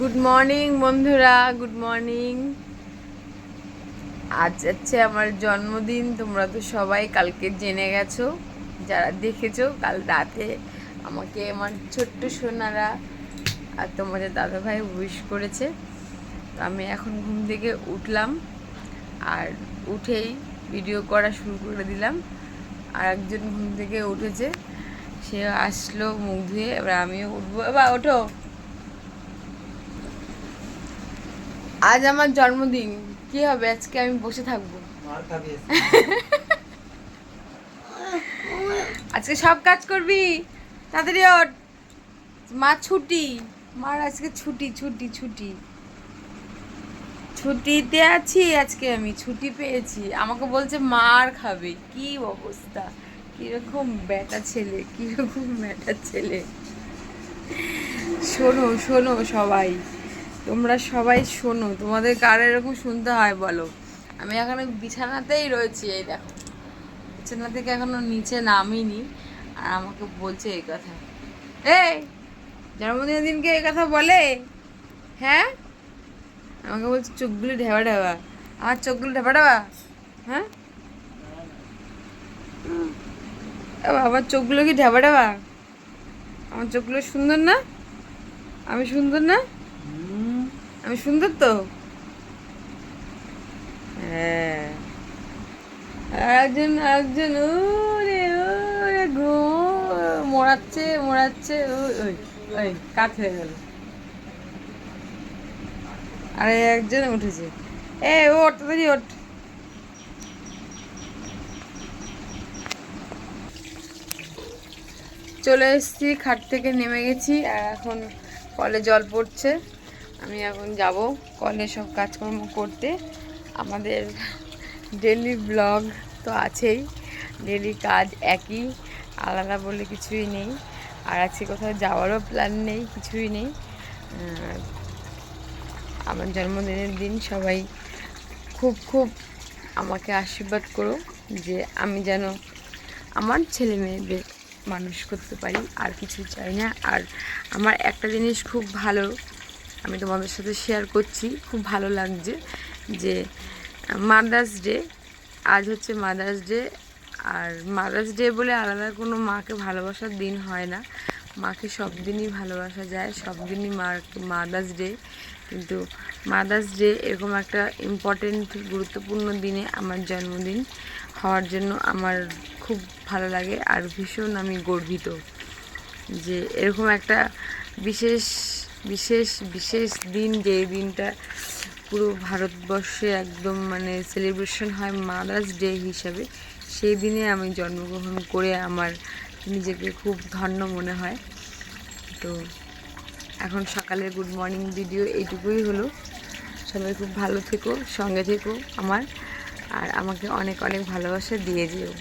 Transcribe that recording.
Good morning বন্ধুরা। Good morning আজ হচ্ছে আমার জন্মদিন, তোমরা তো সবাই কালকে জেনে গেছো, যারা দেখেছ, কাল রাতে আমাকে আমার ছোট্ট সোনারা আর তোমাদের দাদাভাই উইশ করেছে। তো আমি এখন ঘুম থেকে উঠলাম আর উঠেই ভিডিও করা শুরু করে দিলাম। আর একজন ঘুম থেকে উঠেছে, সে আসলো মুখ ধুয়ে, এবার আমিও উঠবো। এবার ওঠো। আজ আমার জন্মদিন। কি হবে? আজকে আমি বসে থাকব। আজকে সব কাজ করবি? তাড়াতাড়ি ওঠ। মা ছুটি। মার আজকে ছুটি ছুটি ছুটি। ছুটিতে আছি আজকে আমি ছুটি পেয়েছি। আমাকে বলছে মার খাবে। কি অবস্থা? কীরকম ব্যাটা ছেলে কীরকম ব্যাটা ছেলে। শোনো শোনো সবাই। তোমরা সবাই শোনো, তোমাদের কার এরকম শুনতে হয় বলো? আমি এখানে বিছানাতেই রয়েছি, এই দেখো। বিছানা থেকে এখনও নিচে নামিনি, আর আমাকে বলছে এই কথা। এই, জন্মদিনের দিনকে এই কথা বলে? হ্যাঁ? আমাকে বলছে চোখগুলি ঢেবা ঢেবা। আমার চোখগুলো ঢেবা ঢেবা? হ্যাঁ? আমার চোখগুলো কি ঢেবা ঢেবা? আমার চোখগুলো সুন্দর না? আমি সুন্দর না? আমি সুন্দর তো। হ্যাঁ। একজন একজন ওরে ওরে গো, মোড়াচ্ছে মোড়াচ্ছে, ওই ওই কাত হয়ে গেল। আরে একজন উঠেছে। এ ওঠ, তাড়াতাড়ি ওঠ। চলে এসেছি, খাট থেকে নেমে গেছি, আর এখন কলে জল পড়ছে। আমি এখন যাব কলে সব কাজকর্ম করতে। আমাদের ডেলি ব্লগ তো আছেই ডেলি কাজ একই, আলাদা বলে কিছুই নেই। আর আজকে কোথাও যাওয়ারও প্ল্যান নেই, কিছুই নেই। আমার জন্মদিনের দিন সবাই খুব খুব আমাকে আশীর্বাদ করো যে আমি যেন আমার ছেলে মেয়েদের মানুষ করতে পারি, আর কিছু চাই না। আর আমার একটা জিনিস খুব ভালো আমি তোমাদের সাথে শেয়ার করছি। খুব ভালো লাগছে যে মাদার্স ডে আজ হচ্ছে মাদার্স ডে আর মাদার্স ডে বলে আলাদা কোনো মাকে ভালোবাসার দিন হয় না। মাকে সব দিনই ভালোবাসা যায়, সব দিনই মার মাদার্স ডে কিন্তু মাদার্স ডে এরকম একটা ইম্পর্টেন্ট গুরুত্বপূর্ণ দিনে আমার জন্মদিন হওয়ার জন্য আমার খুব ভালো লাগে আর ভীষণ আমি গর্বিত যে এরকম একটা বিশেষ বিশেষ বিশেষ দিন যে দিনটা পুরো ভারতবর্ষে একদম মানে সেলিব্রেশন হয় মাদার্স ডে হিসাবে, সেই দিনে আমি জন্মগ্রহণ করে আমার নিজেকে খুব ধন্য মনে হয়। তো এখন সকালের গুড মর্নিং ভিডিও এইটুকুই হলো। সবাই খুব ভালো থেকো, সঙ্গে থেকো আমার, আর আমাকে অনেক অনেক ভালোবাসা দিয়ে যেও।